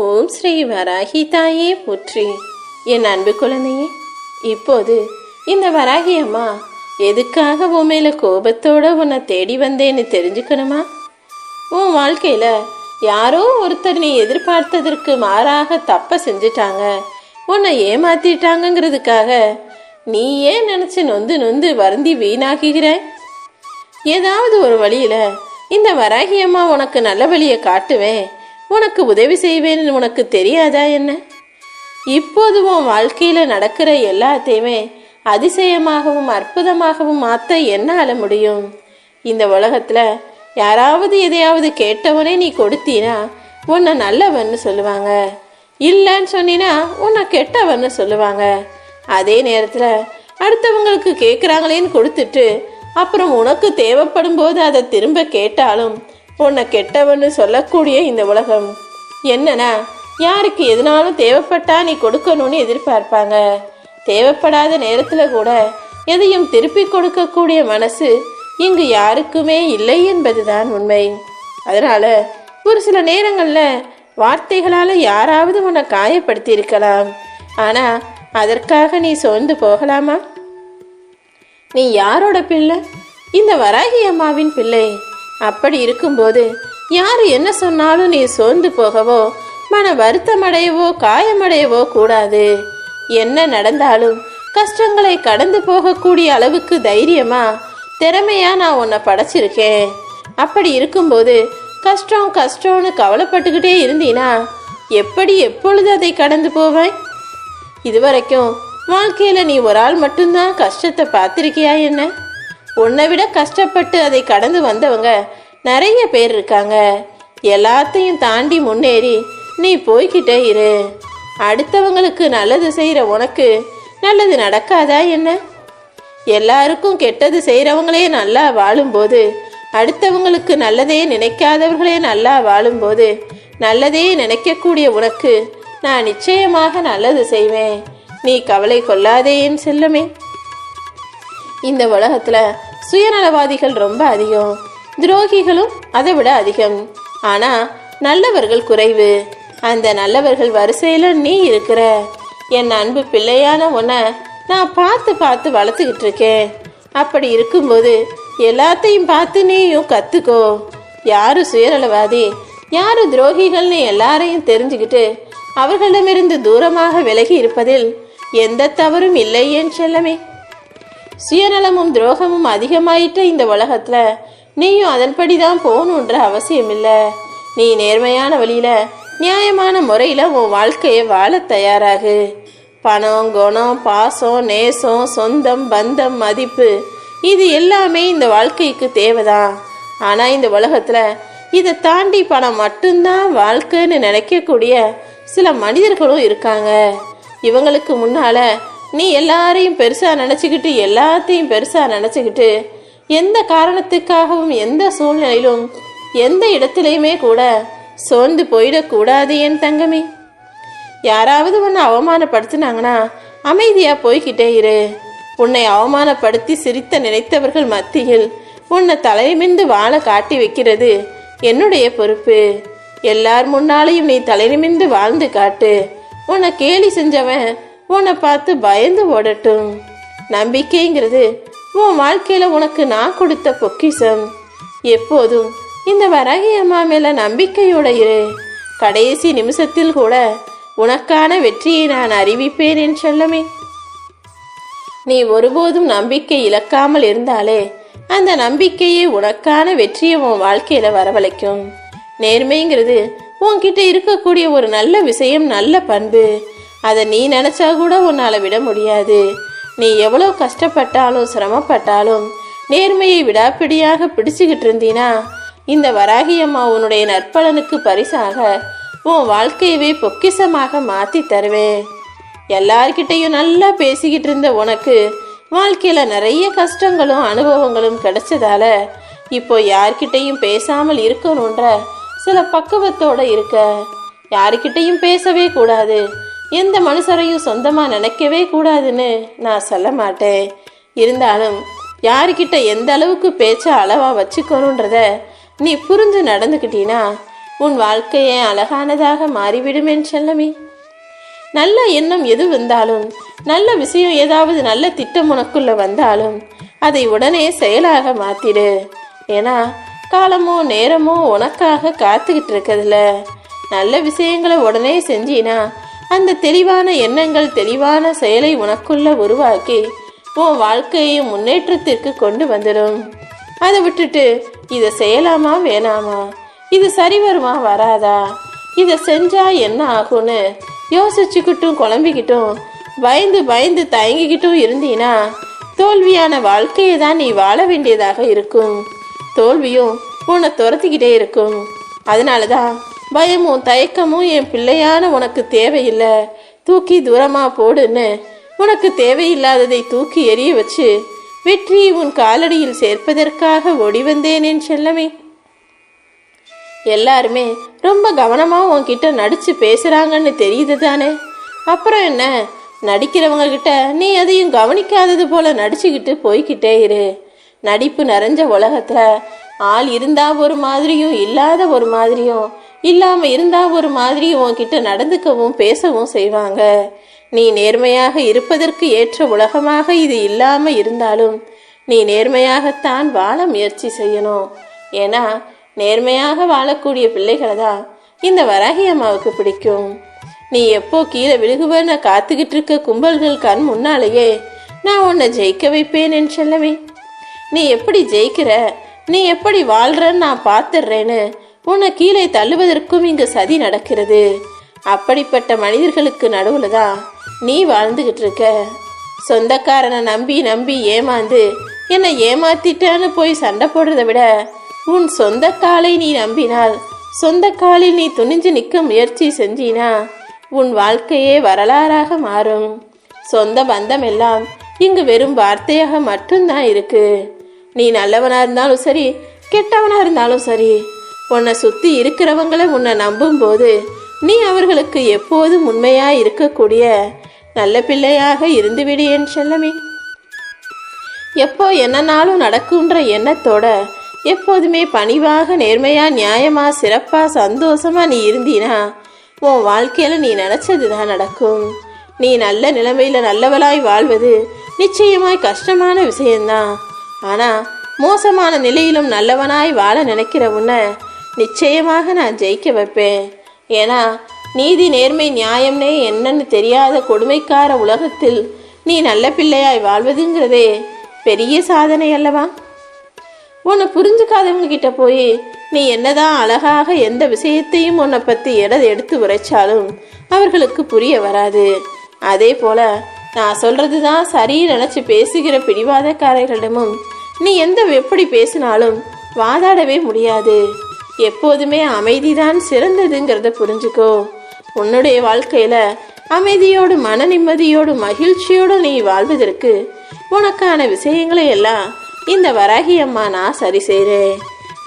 ஓம் ஸ்ரீ வராகி தாயே புற்றி. என் அன்பு குழந்தையே இப்போது இந்த வராகி அம்மா எதுக்காக உன் மேல கோபத்தோட உன்னை தேடி வந்தேன்னு தெரிஞ்சுக்கணுமா? உன் வாழ்க்கையில யாரோ ஒருத்தர் நீ எதிர்பார்த்ததற்கு மாறாக தப்ப செஞ்சுட்டாங்க. உன்னை ஏமாத்திட்டாங்கங்கிறதுக்காக நீ ஏன் நினைச்சு நொந்து நொந்து வருந்தி வீணாக்குகிறாய் ஏதாவது ஒரு வழியில இந்த வராகி அம்மா உனக்கு நல்ல வழியை காட்டுவேன். உனக்கு உதவி செய்வேன்னு உனக்கு தெரியாதா என்ன? இப்போது உன் வாழ்க்கையில் நடக்கிற எல்லாத்தையுமே அதிசயமாகவும் அற்புதமாகவும் மாற்ற என்னால் முடியும்? இந்த உலகத்தில் யாராவது எதையாவது கேட்டவனே நீ கொடுத்தீனா உன்னை நல்லவன்னு சொல்லுவாங்க. இல்லைன்னு சொன்னீனா உன்னை கெட்டவன்னு சொல்லுவாங்க. அதே நேரத்தில் அடுத்தவங்களுக்கு கேட்குறாங்களேன்னு கொடுத்துட்டு அப்புறம் உனக்கு தேவைப்படும் போது அதை திரும்ப கேட்டாலும் உன்னை கெட்டவன்னு சொல்லக்கூடிய இந்த உலகம் என்னன்னா யாருக்கு எதுனாலும் தேவைப்பட்டா நீ கொடுக்கணும்னு எதிர்பார்ப்பாங்க. தேவைப்படாத நேரத்தில் கூட எதையும் திருப்பி கொடுக்கக்கூடிய மனசு இங்கு யாருக்குமே இல்லை என்பதுதான் உண்மை. அதனால ஒரு சில நேரங்களில் வார்த்தைகளால் யாராவது உன்னை காயப்படுத்தி இருக்கலாம் அதற்காக நீ சோர்ந்து போகலாமா? நீ யாரோட பிள்ளை? இந்த வராகி அம்மாவின் பிள்ளை. அப்படி இருக்கும்போது யார் என்ன சொன்னாலும் நீ சோர்ந்து போகவோ மன வருத்தமடையவோ காயமடையவோ கூடாது. என்ன நடந்தாலும் கஷ்டங்களை கடந்து போகக்கூடிய அளவுக்கு தைரியமா திறமையா நான் உன்னை படைச்சிருக்கேன். அப்படி இருக்கும்போது கஷ்டம் கஷ்டம்னு கவலைப்பட்டுக்கிட்டே இருந்தீனா எப்படி எப்பொழுது அதை கடந்து போவேன் இதுவரைக்கும் வாழ்க்கையில் நீ ஒரு ஆள் மட்டும்தான் கஷ்டத்தை பார்த்துருக்கியா என்ன? உன்னை விட கஷ்டப்பட்டு அதை கடந்து வந்தவங்க நிறைய பேர் இருக்காங்க. எல்லாத்தையும் தாண்டி முன்னேறி நீ போய்கிட்டே இரு. அடுத்தவங்களுக்கு நல்லது செய்கிற உனக்கு நல்லது நடக்காதா என்ன? எல்லாருக்கும் கெட்டது செய்கிறவங்களே நல்லா வாழும்போது அடுத்தவங்களுக்கு நல்லதே நினைக்காதவர்களே நல்லா வாழும்போது நல்லதே நினைக்கக்கூடிய உனக்கு நான் நிச்சயமாக நல்லது செய்வேன். நீ கவலை கொள்ளாதே என் செல்லமே. இந்த உலகத்துல சுயநலவாதிகள் ரொம்ப அதிகம். துரோகிகளும் அதை விட அதிகம். ஆனா நல்லவர்கள் குறைவு. அந்த நல்லவர்கள் வரிசையில நீ இருக்கிற. என் அன்பு பிள்ளையான உன்னை நான் பார்த்து பார்த்து வளர்த்துக்கிட்டு இருக்கேன். அப்படி இருக்கும்போது எல்லாத்தையும் பார்த்து நீயும் கத்துக்கோ. யாரு சுயநலவாதி? யாரு துரோகிகள்னு எல்லாரையும் தெரிஞ்சுக்கிட்டு அவர்களிடமிருந்து தூரமாக விலகி இருப்பதில் எந்த தவறும் இல்லை என் செல்லமே. சுயநலமும் துரோகமும் அதிகமாயிட்ட இந்த உலகத்துல நீயும் அதன்படி தான் போகணுன்ற அவசியம் இல்லை நீ நேர்மையான வழியில நியாயமான முறையில் உன் வாழ்க்கையை வாழ தயாராகு. பணம் குணம் பாசம் நேசம் சொந்தம் பந்தம் மதிப்பு இது எல்லாமே இந்த வாழ்க்கைக்கு தேவைதான். ஆனால் இந்த உலகத்தில் இதை தாண்டி பணம் மட்டும்தான் வாழ்க்கைன்னு நினைக்கக்கூடிய சில மனிதர்களும் இருக்காங்க. இவங்களுக்கு முன்னால நீ எல்லாரையும் பெருசாக நினச்சிக்கிட்டு எல்லாத்தையும் பெருசாக நினச்சிக்கிட்டு எந்த காரணத்துக்காகவும் எந்த சூழ்நிலையிலும் எந்த இடத்துலையுமே கூட சோர்ந்து போயிடக்கூடாது என் தங்கமே. யாராவது உன்னை அவமானப்படுத்தினாங்கன்னா அமைதியாக போய்கிட்டே இரு. உன்னை அவமானப்படுத்தி சிரித்த நினைத்தவர்கள் மத்தியில் உன்னை தலைநிமிந்து வாழ காட்டி வைக்கிறது என்னுடைய பொறுப்பு. எல்லார் முன்னாலையும் நீ தலைநிமிந்து வாழ்ந்து காட்டு. உன்னை கேலி செஞ்சவன் உன்னை பார்த்து பயந்து ஓடட்டும். நம்பிக்கைங்கிறது உன் வாழ்க்கையில உனக்கு நான் கொடுத்த பொக்கிசம் எப்போதும் இந்த வரகி அம்மா மேல நம்பிக்கையோட இரு. கடைசி நிமிஷத்தில் கூட உனக்கான வெற்றியை நான் அறிவிப்பேன் என் செல்லமே. நீ ஒருபோதும் நம்பிக்கை இழக்காமல் இருந்தாலே அந்த நம்பிக்கையே உனக்கான வெற்றியை உன் வாழ்க்கையில வரவழைக்கும். நேர்மைங்கிறது உன்கிட்ட இருக்கக்கூடிய ஒரு நல்ல விஷயம் நல்ல பண்பு. அதை நீ நினச்சா கூட உன்னால் விட முடியாது. நீ எவ்வளோ கஷ்டப்பட்டாலும் சிரமப்பட்டாலும் நேர்மையை விடாப்பிடியாக பிடிச்சுக்கிட்டு இருந்தீனா இந்த வராகி அம்மா உன்னுடைய நற்பலனுக்கு பரிசாக உன் வாழ்க்கையவே பொக்கிஷமாக மாற்றி தருவேன். எல்லார்கிட்டையும் நல்லா பேசிக்கிட்டு இருந்த உனக்கு வாழ்க்கையில் நிறைய கஷ்டங்களும் அனுபவங்களும் கிடைச்சதால இப்போ யார்கிட்டையும் பேசாமல் இருக்கணுன்ற சில பக்குவத்தோட இருக்க. யாருக்கிட்டையும் பேசவே கூடாது. எந்த மனுஷரையும் சொந்தமாக நினைக்கவே கூடாதுன்னு நான் சொல்ல மாட்டேன். இருந்தாலும் யாருக்கிட்ட எந்த அளவுக்கு பேச்சை அளவாக வச்சுக்கணுன்றத நீ புரிஞ்சு நடந்துக்கிட்டீனா உன் வாழ்க்கையே அழகானதாக மாறிவிடுமேன் செல்லமே. நல்ல எண்ணம் எது வந்தாலும் நல்ல விஷயம் ஏதாவது நல்ல திட்டம் உனக்குள்ள வந்தாலும் அதை உடனே செயலாக மாத்திடு. ஏன்னா காலமோ நேரமோ உனக்காக காத்துக்கிட்டு இருக்கிறதுல நல்ல விஷயங்களை உடனே செஞ்சினா அந்த தெளிவான எண்ணங்கள் தெளிவான செயலை உனக்குள்ள உருவாக்கி உன் வாழ்க்கையை முன்னேற்றத்திற்கு கொண்டு வந்துடும். அதை விட்டுட்டு இதை செய்யலாமா வேணாமா? இது சரி வருமா வராதா? இதை செஞ்சா என்ன ஆகும்னு யோசிச்சுக்கிட்டும் குழம்பிக்கிட்டும் பயந்து பயந்து தயங்கிக்கிட்டும் இருந்தீனா தோல்வியான வாழ்க்கையை தான் நீ வாழ வேண்டியதாக இருக்கும். தோல்வியும் உன்னை துரத்திக்கிட்டே இருக்கும். அதனால தான் பயமும் தயக்கமும் என் பிள்ளையான உனக்கு தேவையில்லை. தூக்கி தூரமாக போடுன்னு. உனக்கு தேவையில்லாததை தூக்கி எறிய வச்சு வெற்றி உன் காலடியில் சேர்ப்பதற்காக ஓடி வந்தேன் என் செல்லமே. எல்லாருமே ரொம்ப கவனமாக உன்கிட்ட நடித்து பேசுகிறாங்கன்னு தெரியுது தானே. அப்புறம் என்ன? நடிக்கிறவங்க கிட்ட நீ அதையும் கவனிக்காதது போல நடிச்சுக்கிட்டு போய்கிட்டே இரு. நடிப்பு நிறைஞ்ச உலகத்தில் ஆள் இருந்தால் ஒரு மாதிரியும் இல்லாத ஒரு மாதிரியும் இல்லாமல் இருந்தால் ஒரு மாதிரி உன்கிட்ட நடந்துக்கவும் பேசவும் செய்வாங்க. நீ நேர்மையாக இருப்பதற்கு ஏற்ற உலகமாக இது இல்லாமல் இருந்தாலும் நீ நேர்மையாகத்தான் வாழ முயற்சி செய்யணும். ஏன்னா நேர்மையாக வாழக்கூடிய பிள்ளைகளை தான் இந்த வராகி அம்மாவுக்கு பிடிக்கும். நீ எப்போ கீழே விழுகுவன்னு காத்துக்கிட்டு இருக்க கும்பல்கள் கண் முன்னாலேயே நான் உன்னை ஜெயிக்க வைப்பேன் என்று சொல்லவே. நீ எப்படி ஜெயிக்கிற? நீ எப்படி வாழ்கிறன்னு நான் பார்த்துடுறேன்னு உன்னை கீழே தள்ளுவதற்கும் இங்கு சதி நடக்கிறது. அப்படிப்பட்ட மனிதர்களுக்கு நடுவுல தான் நீ வாழ்ந்துகிட்டு இருக்க. சொந்தக்காரனை நம்பி நம்பி ஏமாந்து என்னை ஏமாத்திட்டேன்னு போய் சண்டை போடுறதை விட உன் சொந்த காலை நீ நம்பினால் சொந்த காலில் நீ துணிஞ்சு நிற்க முயற்சி செஞ்சினா உன் வாழ்க்கையே வரலாறாக மாறும். சொந்த பந்தம் எல்லாம் இங்கு வெறும் வார்த்தையாக மட்டும்தான் இருக்கு. நீ நல்லவனா இருந்தாலும் சரி கெட்டவனா இருந்தாலும் சரி உன்னை சுத்தி இருக்கிறவங்கள உன்னை நம்பும்போது நீ அவர்களுக்கு எப்போதும் உண்மையாக இருக்கக்கூடிய நல்ல பிள்ளையாக இருந்துவிடு என் செல்லமே. எப்போ என்னனாலும் நடக்குன்ற எண்ணத்தோட எப்போதுமே பணிவாக நேர்மையா நியாயமா சிறப்பா சந்தோஷமா நீ இருந்தீனா உன் வாழ்க்கையில நீ நினைச்சது தான் நடக்கும். நீ நல்ல நிலைமையில நல்லவளாய் வாழ்வது நிச்சயமாய் கஷ்டமான விஷயம்தான். ஆனா மோசமான நிலையிலும் நல்லவனாய் வாழ நினைக்கிற உன்னை நிச்சயமாக நான் ஜெயிக்க வைப்பேன். ஏன்னா நீதி நேர்மை நியாயம்னே என்னன்னு தெரியாத கொடுமைக்கார உலகத்தில் நீ நல்ல பிள்ளையாய் வாழ்வதுங்கிறதே பெரிய சாதனை அல்லவா? உன்னை புரிஞ்சுக்காதவங்ககிட்ட போய் நீ என்னதான் அழகாக எந்த விஷயத்தையும் உன்னை பற்றி எட எடுத்து உரைச்சாலும் அவர்களுக்கு புரிய வராது. அதே போல நான் சொல்றதுதான் சரி நினச்சி பேசுகிற பிடிவாதக்காரர்களிடமும் நீ எந்த எப்படி பேசினாலும் வாதாடவே முடியாது. எப்போதுமே அமைதிதான் சிறந்ததுங்கிறத புரிஞ்சுக்கோ. உன்னுடைய வாழ்க்கையில அமைதியோடு மன நிம்மதியோடு மகிழ்ச்சியோடு நீ வாழ்வதற்கு உனக்கான விஷயங்களை எல்லாம் இந்த வராகி அம்மா நான் சரி செய்கிறேன்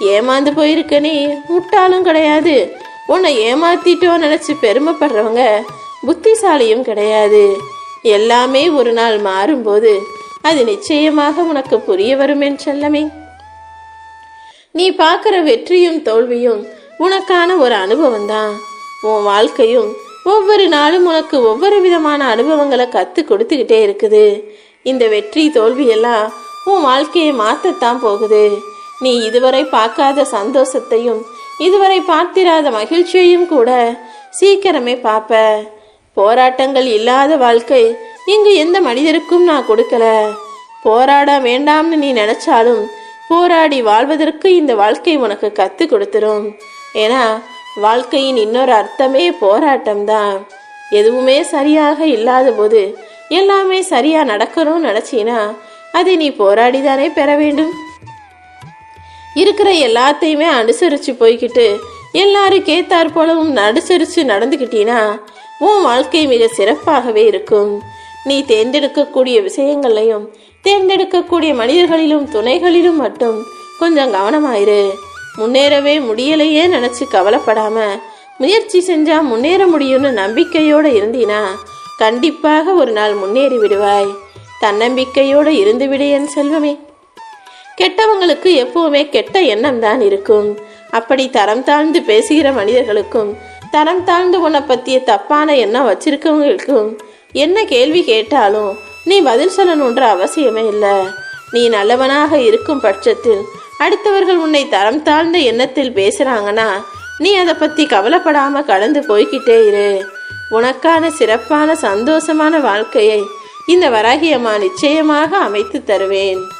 ஏமாந்து போயிருக்க நீ முட்டாளும் கிடையாது. உன்னை ஏமாத்திட்டோ நினைச்சு பெருமைப்படுறவங்க புத்திசாலியும் கிடையாது. எல்லாமே ஒரு நாள் மாறும்போது அது நிச்சயமாக உனக்கு புரிய வரும் என் செல்லமே. நீ பார்க்குற வெற்றியும் தோல்வியும் உனக்கான ஒரு அனுபவம் தான் உன் வாழ்க்கையும் ஒவ்வொரு நாளும் உனக்கு ஒவ்வொரு விதமான அனுபவங்களை கற்றுக் கொடுத்துக்கிட்டே இருக்குது. இந்த வெற்றி தோல்வியெல்லாம் உன் வாழ்க்கையை மாற்றத்தான் போகுது. நீ இதுவரை பார்க்காத சந்தோஷத்தையும் இதுவரை பார்த்திராத மகிழ்ச்சியையும் கூட சீக்கிரமே பார்ப்ப. போராட்டங்கள் இல்லாத வாழ்க்கை இங்கு எந்த மனிதருக்கும் நான் கொடுக்கல. போராட வேண்டாம்னு நீ நினைச்சாலும் போராடி வாழ்வதற்கு இந்த வாழ்க்கை உனக்கு கற்றுக் கொடுத்துரும். ஏன்னா வாழ்க்கையின் இன்னொரு அர்த்தமே போராட்டம் தான் எதுவுமே சரியாக இல்லாத போது எல்லாமே சரியா நடக்கணும்னு நினச்சின்னா அதை நீ போராடிதானே பெற வேண்டும்? இருக்கிற எல்லாத்தையுமே அனுசரித்து போய்கிட்டு எல்லாரும் கேத்தார் போலவும் அனுசரித்து நடந்துக்கிட்டீனா உன் வாழ்க்கை மிக சிறப்பாகவே இருக்கும். நீ தேர்ந்தெடுக்கக்கூடிய விஷயங்களையும் தேர்ந்தெடுக்கக்கூடிய மனிதர்களிலும் துணைகளிலும் மட்டும் கொஞ்சம் கவனமாயிரு. முன்னேறவே முடியலையே நினச்சி கவலைப்படாம முயற்சி செஞ்சா முன்னேற முடியும்னு நம்பிக்கையோடு இருந்தீனா கண்டிப்பாக ஒரு நாள் முன்னேறி விடுவாய். தன்னம்பிக்கையோடு இருந்து விடு என் செல்வமே. கெட்டவங்களுக்கு எப்பவுமே கெட்ட எண்ணம் தான் இருக்கும். அப்படி தரம் தாழ்ந்து பேசுகிற மனிதர்களுக்கும் தரம் தாழ்ந்து உன்னை பற்றிய தப்பான எண்ணம் வச்சிருக்கவங்களுக்கும் என்ன கேள்வி கேட்டாலும் நீ பதில் சொல்லணுன்ற அவசியமே இல்லை. நீ நல்லவனாக இருக்கும் பட்சத்தில் அடுத்தவர்கள் உன்னை தரம் தாழ்ந்த எண்ணத்தில் பேசுகிறாங்கன்னா நீ அதை பற்றி கவலைப்படாமல் கடந்து போய்க்கிட்டே இரு. உனக்கான சிறப்பான சந்தோஷமான வாழ்க்கையை இந்த வராகியம்மா நிச்சயமாக அமைத்து தருவேன்.